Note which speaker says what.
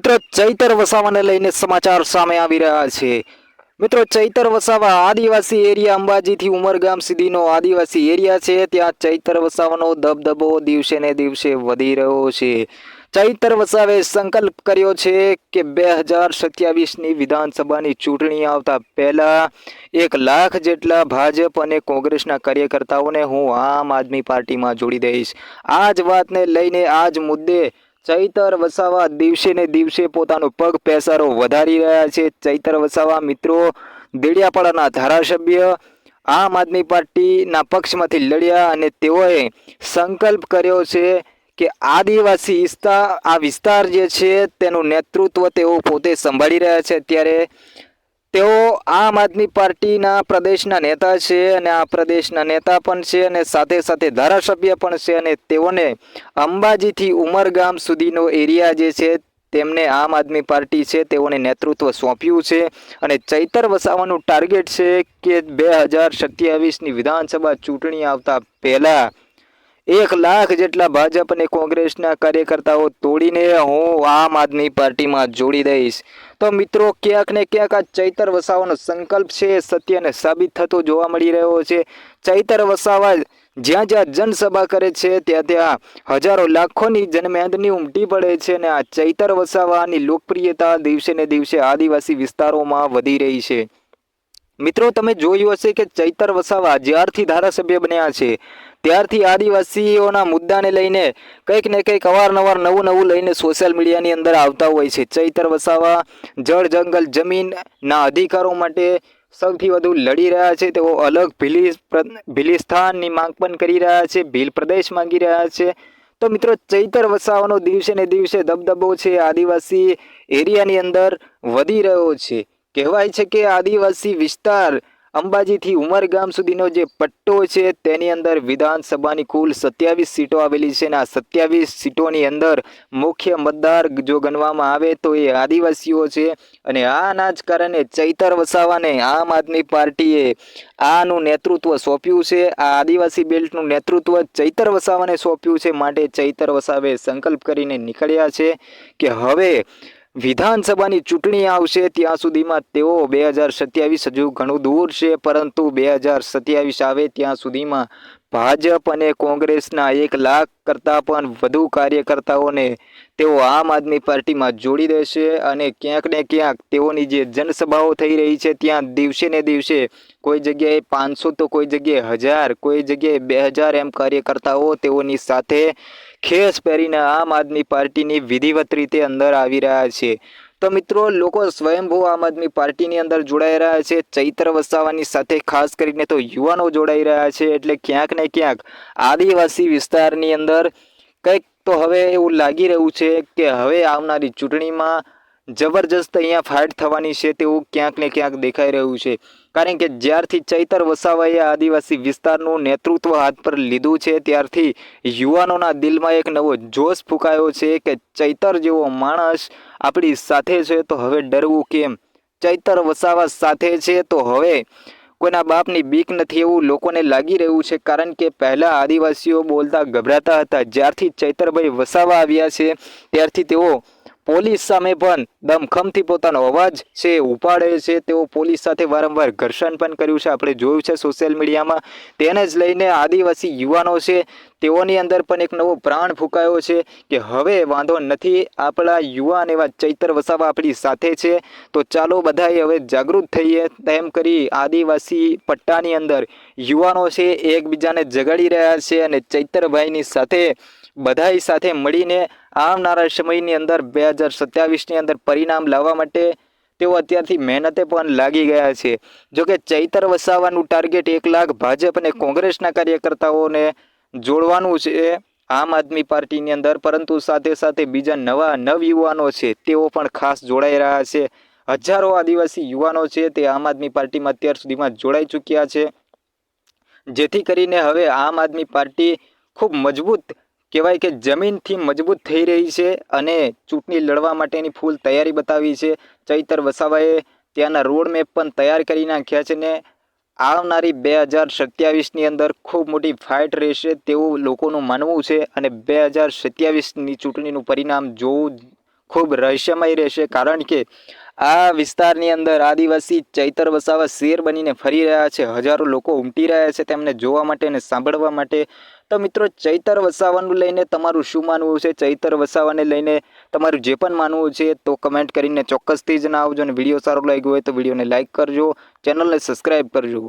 Speaker 1: મિત્રો ચૈતર વસાવાને લઈને સમાચાર સામે આવી રહ્યા છે. મિત્રો, ચૈતર વસાવા આદિવાસી એરિયા અંબાજીથી ઉમરગામ સુધીનો આદિવાસી એરિયા છે. ત્યાં ચૈતર વસાવાનો દબદબો દિવસે ને દિવસે વધી રહ્યો છે. ચૈતર વસાવે સંકલ્પ કર્યો છે કે બે હજાર સત્યાવીસની વિધાનસભાની ચૂંટણી આવતા પહેલાં એક લાખ જેટલા ભાજપ અને કોંગ્રેસના કાર્યકર્તાઓને હું આમ આદમી પાર્ટીમાં જોડી દઈશ. આ જ વાતને લઈને આ જ મુદ્દે ચૈતર વસાવા દિવસે ને દિવસે પોતાનો પગ પેસારો વધારી રહ્યા છે. ચૈતર વસાવા મિત્રો, દેડિયાપાડાના ધારાસભ્ય, આમ આદમી પાર્ટીના પક્ષમાંથી લડ્યા અને તેઓએ સંકલ્પ કર્યો છે કે આદિવાસી વિસ્તાર આ વિસ્તાર જે છે તેનું નેતૃત્વ તેઓ પોતે સંભાળી રહ્યા છે. ત્યારે તેઓ આમ આદમી પાર્ટીના પ્રદેશના નેતા છે અને આ પ્રદેશના નેતા પણ છે અને સાથે સાથે ધારાસભ્ય પણ છે અને તેઓને અંબાજીથી ઉમરગામ સુધીનો એરિયા જે છે તેમને આમ આદમી પાર્ટી છે તેઓને નેતૃત્વ સોંપ્યું છે અને ચૈતર વસાવાનું ટાર્ગેટ છે કે બે હજાર સત્યાવીસની વિધાનસભા ચૂંટણી આવતા પહેલાં એક લાખ જેટલા ભાજપ અને કોંગ્રેસના કાર્યકર્તાઓ તોડીને હું આમ આદમી પાર્ટીમાં જોડી દઈશ. તો મિત્રો, ક્યાંક ને ક્યાંક આ ચૈતર વસાવાનો સંકલ્પ છે, સત્યને સાબિત થતો જોવા મળી રહ્યો છે. ચૈતર વસાવા જ્યાં જ્યાં જનસભા કરે છે, ત્યાં ત્યાં હજારો લાખોની જનમેદની ઉમટી પડે છે અને આ ચૈતર વસાવાની લોકપ્રિયતા દિવસે ને દિવસે આદિવાસી વિસ્તારોમાં વધી રહી છે. મિત્રો, તમે જોયું હશે કે ચૈતર વસાવા જ્યારથી ધારાસભ્ય બન્યા છે. ત્યારથી આદિવાસીઓના મુદ્દાને લઈને કંઈક ને કંઈક અવારનવાર નવું નવું લઈને સોશિયલ મીડિયાની અંદર આવતા હોય છે. ચૈતર વસાવા, જળ જંગલ, જમીનના અધિકારો માટે સૌથી વધુ લડી રહ્યા છે. તેઓ અલગ ભીલી ભીલિસ્તાનની માંગ પણ કરી રહ્યા છે, ભીલ પ્રદેશ માંગી રહ્યા છે. તો મિત્રો, ચૈતર વસાવાનો દિવસે ને દિવસે દબદબો છે. આદિવાસી એરિયાની અંદર વધી રહ્યો છે. કહેવાય છે કે આદિવાસી વિસ્તાર અંબાજીથી ઉમરગામ સુધીનો જે પટ્ટો છે, તેની અંદર વિધાનસભાની કુલ સત્યાવીસ સીટો આવેલી છે અને આ સત્યાવીસ સીટોની અંદર મુખ્ય મતદાર જો ગણવામાં આવે તો એ આદિવાસીઓ છે અને આના જ કારણે ચૈતર વસાવાને આમ આદમી પાર્ટીએ આનું નેતૃત્વ સોંપ્યું છે. આ આદિવાસી બેલ્ટનું નેતૃત્વ ચૈતર વસાવાને સોંપ્યું છે. માટે ચૈતર વસાવે સંકલ્પ કરીને નીકળ્યા છે કે હવે વિધાનસભાની ચૂંટણી આવશે, ત્યાં સુધીમાં તેઓ બે હજાર સત્યાવીસ હજુ ઘણું દૂર છે, પરંતુ બે હજાર સત્યાવીસ આવે ત્યાં સુધીમાં ભાજપ અને કોંગ્રેસના એક લાખ કરતાં પણ વધુ કાર્યકર્તાઓને તેઓ આમ આદમી પાર્ટીમાં જોડી દેશે અને ક્યાંક ને ક્યાંક તેઓની જે જનસભાઓ થઈ રહી છે, ત્યાં દિવસે ને દિવસે કોઈ જગ્યાએ પાંચસો તો કોઈ જગ્યાએ હજાર, કોઈ જગ્યાએ બે હજાર એમ કાર્યકર્તાઓ તેઓની સાથે ખેસ પહેરીને આમ આદમી પાર્ટીની વિધિવત રીતે અંદર આવી રહ્યા છે. તો મિત્રો, લોકો સ્વયંભૂ આમ આદમી પાર્ટીની અંદર જોડાઈ રહ્યા છે. ચૈત્ર વસાવાની સાથે ખાસ કરીને તો યુવાનો જોડાઈ રહ્યા છે. એટલે ક્યાંક ને ક્યાંક આદિવાસી વિસ્તારની અંદર કંઈક તો હવે એવું લાગી રહ્યું છે કે હવે આવનારી ચૂંટણીમાં જબરજસ્ત અહીંયા ફાઇટ થવાની છે તેવું ક્યાંક ને ક્યાંક દેખાઈ રહ્યું છે. કારણ કે જ્યારથી ચૈતર વસાવાએ આદિવાસી વિસ્તારનું નેતૃત્વ હાથ પર લીધું છે, ત્યારથી યુવાનોના દિલમાં એક નવો જોશ ફૂંકાયો છે કે ચૈતર જેવો માણસ આપણી સાથે છે, તો હવે ડરવું કેમ? ચૈતર વસાવા સાથે છે, તો હવે કોઈના બાપની બીક નથી એવું લોકોને લાગી રહ્યું છે, કારણ કે પહેલાં આદિવાસીઓ બોલતા ગભરાતા હતા. જ્યારથી ચૈતરભાઈ વસાવા આવ્યા છે, ત્યારથી તેઓ પોલીસ સામે પણ દમખમથી પોતાનો અવાજ છે, ઉપાડે છે. તેઓ પોલીસ સાથે વારંવાર ઘર્ષણ પણ કર્યું છે. આપણે જોયું છે સોશિયલ મીડિયામાં તેને જ લઈને આદિવાસી યુવાનો છે. તેઓની અંદર પણ એક નવો પ્રાણ ફૂંકાયો છે કે હવે વાંધો નથી, આપણા યુવાન એવા ચૈતર વસાવા આપણી સાથે છે. તો ચાલો બધાએ હવે જાગૃત થઈએ. તેમ કરી આદિવાસી પટ્ટાની અંદર યુવાનો છે, એકબીજાને જગાડી રહ્યા છે અને ચૈતરભાઈની સાથે બધાઈ સાથે મળીને આવનારા સમયની અંદર બે હજાર સત્યાવીસની અંદર પરિણામ લાવવા માટે તેઓ અત્યારથી મહેનતે પણ લાગી ગયા છે. જોકે ચૈતર વસાવાનું ટાર્ગેટ એક લાખ ભાજપ અને કોંગ્રેસના કાર્યકર્તાઓને જોડવાનું છે આમ આદમી પાર્ટીની અંદર, પરંતુ સાથે સાથે બીજા નવા નવયુવાનો છે તેઓ પણ ખાસ જોડાઈ રહ્યા છે. હજારો આદિવાસી યુવાનો છે તે આમ આદમી પાર્ટીમાં અત્યાર સુધીમાં જોડાઈ ચૂક્યા છે. જેથી કરીને હવે આમ આદમી પાર્ટી ખૂબ મજબૂત કહેવાય કે જમીનથી મજબૂત થઈ રહી છે અને ચૂંટણી લડવા માટેની ફૂલ તૈયારી બતાવી છે. ચૈતર વસાવાએ ત્યાંના રોડ મેપ પણ તૈયાર કરી નાખ્યા છે ને આવનારી બે હજાર સત્યાવીસની અંદર ખૂબ મોટી ફાઇટ રહેશે તેવું લોકોનું માનવું છે અને બે હજાર સત્યાવીસની ચૂંટણીનું પરિણામ જોવું ખૂબ રહસ્યમય રહેશે કારણ કે આ વિસ્તારની અંદર આદિવાસી ચૈતર વસાવા શેર બનીને ફરી રહ્યા છે. હજારો લોકો ઉમટી રહ્યા છે તેમને જોવા માટે અને સાંભળવા માટે. તો મિત્રો ચૈતર વસાવાનું લઈને તમારું શું માનવું છે? ચૈતર વસાવાને લઈને તમારું જે પણ માનવું છે તો કમેન્ટ કરીને ચોક્કસથી જણાવજો અને વીડિયો સારો લાગ્યો હોય તો વિડીયોને લાઇક કરજો. ચેનલને સબસ્ક્રાઈબ કરજો.